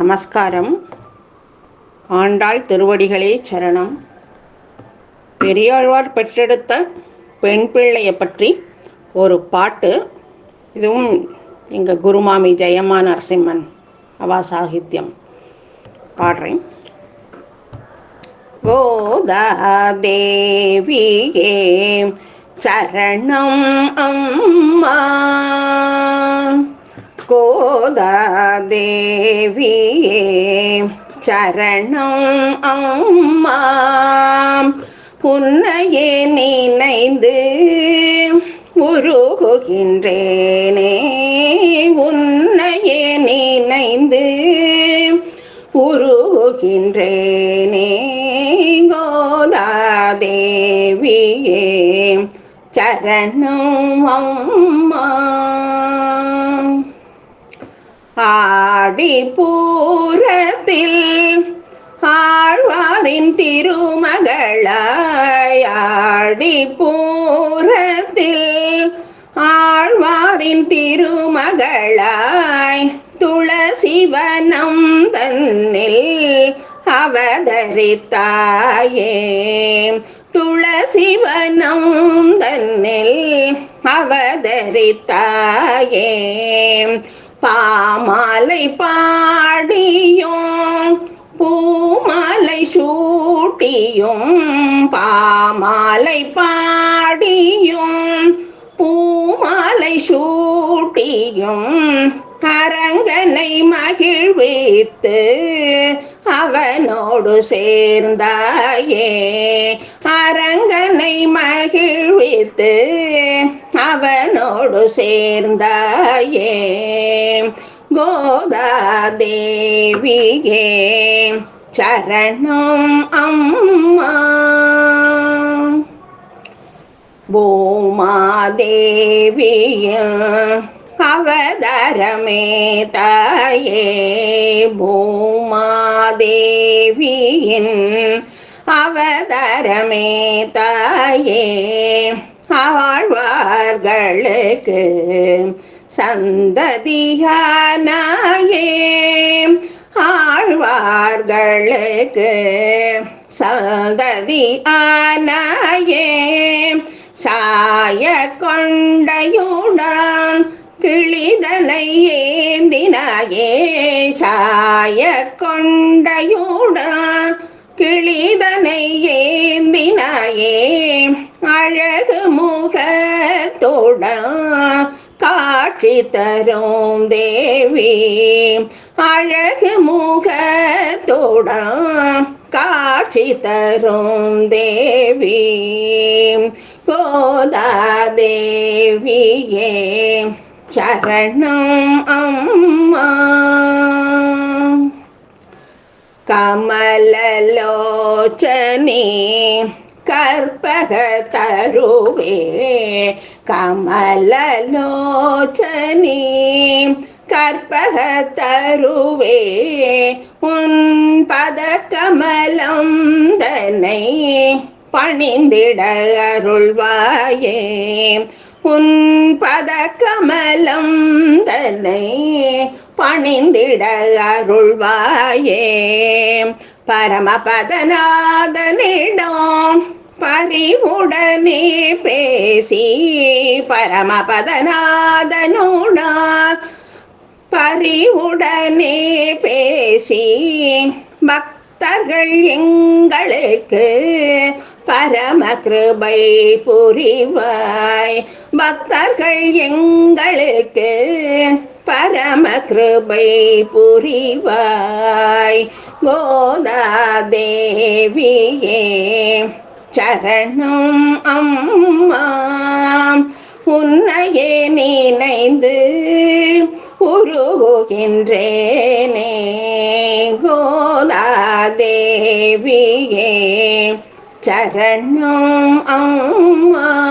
நமஸ்காரம். ஆண்டாள் திருவடிகளே சரணம். பெரியாழ்வார் பெற்றெடுத்த பெண் பிள்ளையை பற்றி ஒரு பாட்டு. இதுவும் எங்கள் குருமாமி ஜெயமா நரசிம்மன் அவா சாகித்யம் பாடுறேன் கோதாதேவியே சரணம் அம்மா. கோதாதேவியே சரணம் அம்மா. உன்னையே நினைந்து உருகுகின்றேனே உன்னையே நினைந்து உருகுகின்றேனே. கோதாதேவியே சரணம் அம்மா. ஆடி பூரத்தில் ஆழ்வாரின் திருமகளாய் ஆடி பூரத்தில் ஆழ்வாரின் திருமகளாய் துளசிவனம் தன்னில் அவதரித்தாயே. துளசிவனம் தன்னில் அவதரித்தாயே. பாமாலை பாடியும் பூமாலை சூட்டியும் பாமாலை பாடியும் பூமாலை சூட்டியும் அரங்கனை மகிழ்வித்து அவனோடு சேர்ந்தாயே. அரங்கனை மகிழ்வித்து அவன் கோடு சேர்ந்தாயே. கோதாதேவியே சரணம் அம்மா. பூமாதேவியும் அவதரமே தாயே. பூமாதேவியின் அவதரமே தாயே. ஆழ்வார்களுக்கு சந்ததியானாயே. ஆழ்வார்களுக்கு சந்ததி ஆனாயே சாய கொண்டையுடன் கிளிதனை ஏந்தினாயே. சாய கொண்டையுடன் கிளிதனை ஏந்தினாயே. அழகு முகத்துடன் காட்சி தரும் தேவி. அழகு முகத்துடன் காட்சி தரும் தேவி. கோதாதேவியே சரணம் அம்மா. கமலலோச்சனே கற்பக தருவே கமல கமலலோச்சனி கற்பக தருவே உன் பத கமலம் தன்னை பணிந்திட அருள்வாயே. உன் பத கமலம் தன்னை பணிந்திட அருள்வாயே. பரமபதநாதனிடம் அறிவுடனே பேசி பரமபதநாதனுடன் பறிவுடனே பேசி பக்தர்கள் எங்களுக்கு பரம கிருபை புரிவாய். பக்தர்கள் எங்களுக்கு பரம கிருபை புரிவாய். கோதா தேவியே சரணம் அம்மா. உன்னையே நினைந்து உருகுகின்றேனே. கோதாதேவியே சரணம் அம்மா.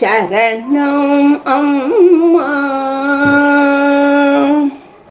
சரணம் அம்மா.